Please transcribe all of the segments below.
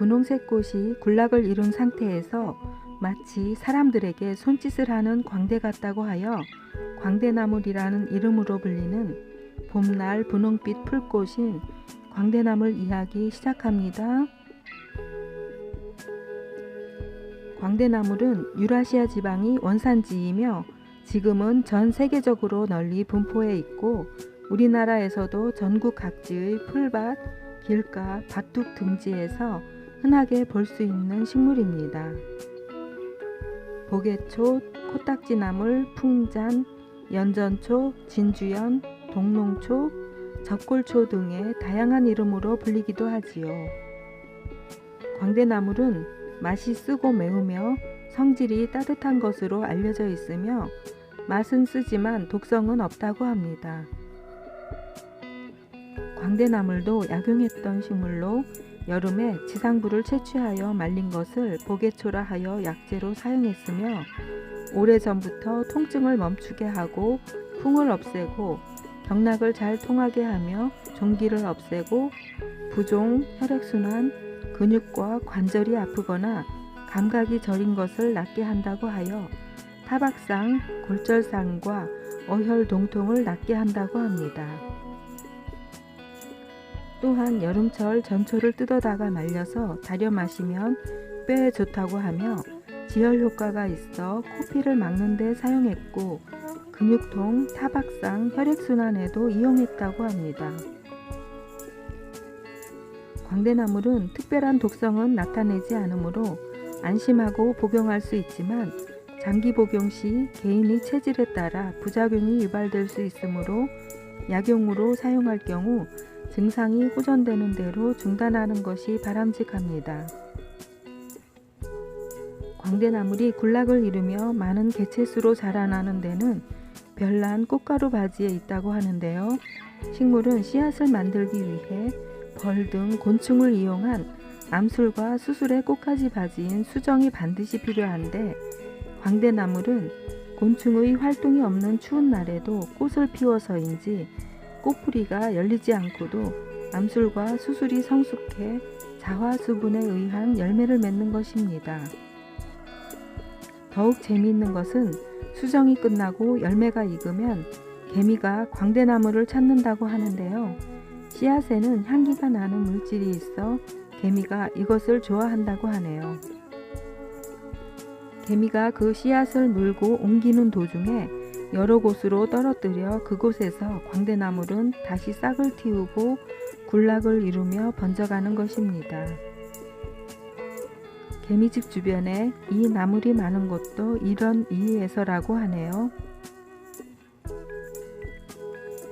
분홍색 꽃이 군락을 이룬 상태에서 마치 사람들에게 손짓을 하는 광대 같다고 하여 광대나물이라는 이름으로 불리는 봄날 분홍빛 풀꽃인 광대나물 이야기 시작합니다. 광대나물은 유라시아 지방이 원산지이며 지금은 전 세계적으로 널리 분포해 있고 우리나라에서도 전국 각지의 풀밭, 길가, 밭둑 등지에서 흔하게 볼 수 있는 식물입니다. 보게초, 코딱지나물, 풍잔, 연전초, 진주연, 동농초, 적골초 등의 다양한 이름으로 불리기도 하지요. 광대나물은 맛이 쓰고 매우며 성질이 따뜻한 것으로 알려져 있으며 맛은 쓰지만 독성은 없다고 합니다. 광대나물도 약용했던 식물로 여름에 지상부를 채취하여 말린 것을 보게초라 하여 약재로 사용했으며 오래전부터 통증을 멈추게 하고 풍을 없애고 경락을 잘 통하게 하며 종기를 없애고 부종, 혈액순환, 근육과 관절이 아프거나 감각이 저린 것을 낫게 한다고 하여 타박상, 골절상과 어혈 동통을 낫게 한다고 합니다. 또한 여름철 전초를 뜯어다가 말려서 달여 마시면 뼈에 좋다고 하며 지혈 효과가 있어 코피를 막는 데 사용했고 근육통, 타박상, 혈액순환에도 이용했다고 합니다. 광대나물은 특별한 독성은 나타내지 않으므로 안심하고 복용할 수 있지만 장기 복용 시 개인의 체질에 따라 부작용이 유발될 수 있으므로 약용으로 사용할 경우 증상이 호전되는 대로 중단하는 것이 바람직합니다. 광대나물이 군락을 이루며 많은 개체수로 자라나는 데는 별난 꽃가루 바지에 있다고 하는데요. 식물은 씨앗을 만들기 위해 벌 등 곤충을 이용한 암술과 수술의 꽃가지 바지인 수정이 반드시 필요한데 광대나물은 곤충의 활동이 없는 추운 날에도 꽃을 피워서인지 꽃뿌리가 열리지 않고도 암술과 수술이 성숙해 자화 수분에 의한 열매를 맺는 것입니다. 더욱 재미있는 것은 수정이 끝나고 열매가 익으면 개미가 광대나무를 찾는다고 하는데요. 씨앗에는 향기가 나는 물질이 있어 개미가 이것을 좋아한다고 하네요. 개미가 그 씨앗을 물고 옮기는 도중에 여러 곳으로 떨어뜨려 그곳에서 광대나물은 다시 싹을 틔우고 군락을 이루며 번져가는 것입니다. 개미집 주변에 이 나물이 많은 곳도 이런 이유에서라고 하네요.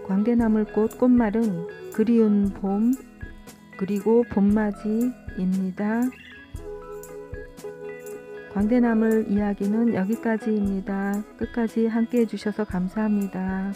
광대나물꽃 꽃말은 그리운 봄 그리고 봄맞이입니다. 광대나물 이야기는 여기까지입니다. 끝까지 함께 해주셔서 감사합니다.